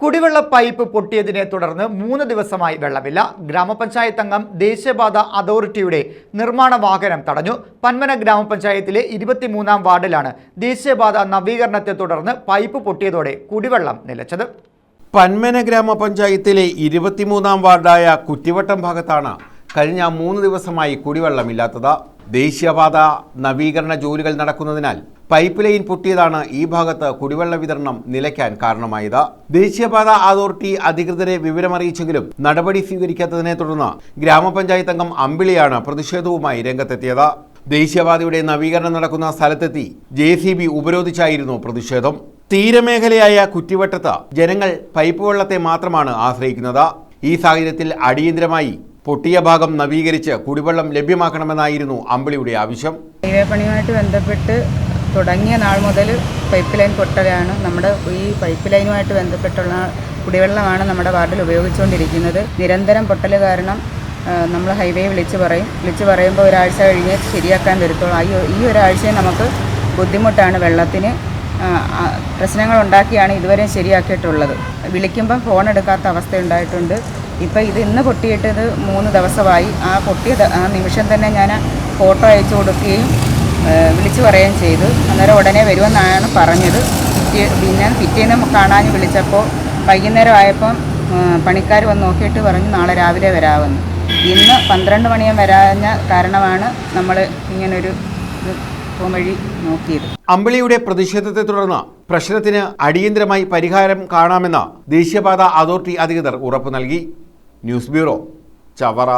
കുടിവെള്ള പൈപ്പ് പൊട്ടിയതിനെ തുടർന്ന് മൂന്ന് ദിവസമായി വെള്ളമില്ല. ഗ്രാമപഞ്ചായത്ത് അംഗം ദേശീയപാത അതോറിറ്റിയുടെ നിർമ്മാണ വാഹനം തടഞ്ഞു. പന്മന ഗ്രാമപഞ്ചായത്തിലെ ഇരുപത്തിമൂന്നാം വാർഡിലാണ് ദേശീയപാത നവീകരണത്തെ തുടർന്ന് പൈപ്പ് പൊട്ടിയതോടെ കുടിവെള്ളം നിലച്ചത്. പന്മന ഗ്രാമപഞ്ചായത്തിലെ ഇരുപത്തിമൂന്നാം വാർഡായ കുറ്റിവട്ടം ഭാഗത്താണ് കഴിഞ്ഞ മൂന്ന് ദിവസമായി കുടിവെള്ളമില്ലാത്തത്. ദേശീയപാത നവീകരണ ജോലികൾ നടക്കുന്നതിനാൽ പൈപ്പ് ലൈൻ പൊട്ടിയതാണ് ഈ ഭാഗത്ത് കുടിവെള്ള വിതരണം നിലയ്ക്കാൻ കാരണമായത്. ദേശീയപാത അതോറിറ്റി അധികൃതരെ വിവരമറിയിച്ചെങ്കിലും നടപടി സ്വീകരിക്കാത്തതിനെ തുടർന്ന് ഗ്രാമപഞ്ചായത്ത് അംഗം അമ്പിളിയാണ് പ്രതിഷേധവുമായി രംഗത്തെത്തിയത്. ദേശീയപാതയുടെ നവീകരണം നടക്കുന്ന സ്ഥലത്തെത്തി ജെ സി ബി ഉപരോധിച്ചായിരുന്നു പ്രതിഷേധം. തീരമേഖലയായ കുറ്റിവട്ടത്ത് ജനങ്ങൾ പൈപ്പ് വെള്ളത്തെ മാത്രമാണ് ആശ്രയിക്കുന്നത്. ഈ സാഹചര്യത്തിൽ അടിയന്തരമായി പൊട്ടിയ ഭാഗം നവീകരിച്ച് കുടിവെള്ളം ലഭ്യമാക്കണമെന്നായിരുന്നു അമ്പിളിയുടെ ആവശ്യം. പണിയുമായിട്ട് ബന്ധപ്പെട്ട് തുടങ്ങിയ നാൾ മുതൽ പൈപ്പ് ലൈൻ പൊട്ടലാണ്. നമ്മുടെ ഈ പൈപ്പ് ലൈനുമായിട്ട് ബന്ധപ്പെട്ടുള്ള കുടിവെള്ളമാണ് നമ്മുടെ വാർഡിൽ ഉപയോഗിച്ചുകൊണ്ടിരിക്കുന്നത്. നിരന്തരം പൊട്ടൽ കാരണം നമ്മൾ ഹൈവേ വിളിച്ച് പറയും. വിളിച്ച് പറയുമ്പോൾ ഒരാഴ്ച കഴിഞ്ഞ് ശരിയാക്കാൻ വരത്തുള്ളൂ. ഈ ഈ ഒരാഴ്ചയും നമുക്ക് ബുദ്ധിമുട്ടാണ് വെള്ളത്തിന്. പ്രശ്നങ്ങൾ ഉണ്ടാക്കിയാണ് ഇതുവരെ ശരിയാക്കിയിട്ടുള്ളത്. വിളിക്കുമ്പം ഫോൺ എടുക്കാത്ത അവസ്ഥ ഉണ്ടായിട്ടുണ്ട്. ഇപ്പോൾ ഇത് ഇന്ന് പൊട്ടിയിട്ടത് മൂന്ന് ദിവസമായി. ആ പൊട്ടിയ ആ നിമിഷം തന്നെ ഞാൻ ഫോട്ടോ അയച്ചു കൊടുക്കുകയും വിളിച്ചു പറയുകയും ചെയ്തു. അന്നേരം ഉടനെ വരുമെന്നാണ് പറഞ്ഞത്. പിന്നെ പിറ്റേന്ന് കാണാൻ വിളിച്ചപ്പോൾ വൈകുന്നേരം ആയപ്പം പണിക്കാർ വന്ന് നോക്കിയിട്ട് പറഞ്ഞു നാളെ രാവിലെ വരാമെന്ന്. ഇന്ന് പന്ത്രണ്ട് മണിയും വരാഞ്ഞ കാരണമാണ് നമ്മൾ ഇങ്ങനൊരു വഴി നോക്കിയത്. അമ്പിളിയുടെ പ്രതിഷേധത്തെ തുടർന്ന് പ്രശ്നത്തിന് അടിയന്തരമായി പരിഹാരം കാണാമെന്ന് ദേശീയപാത അതോറിറ്റി അധികൃതർ ഉറപ്പു നൽകി. News bureau Chavara.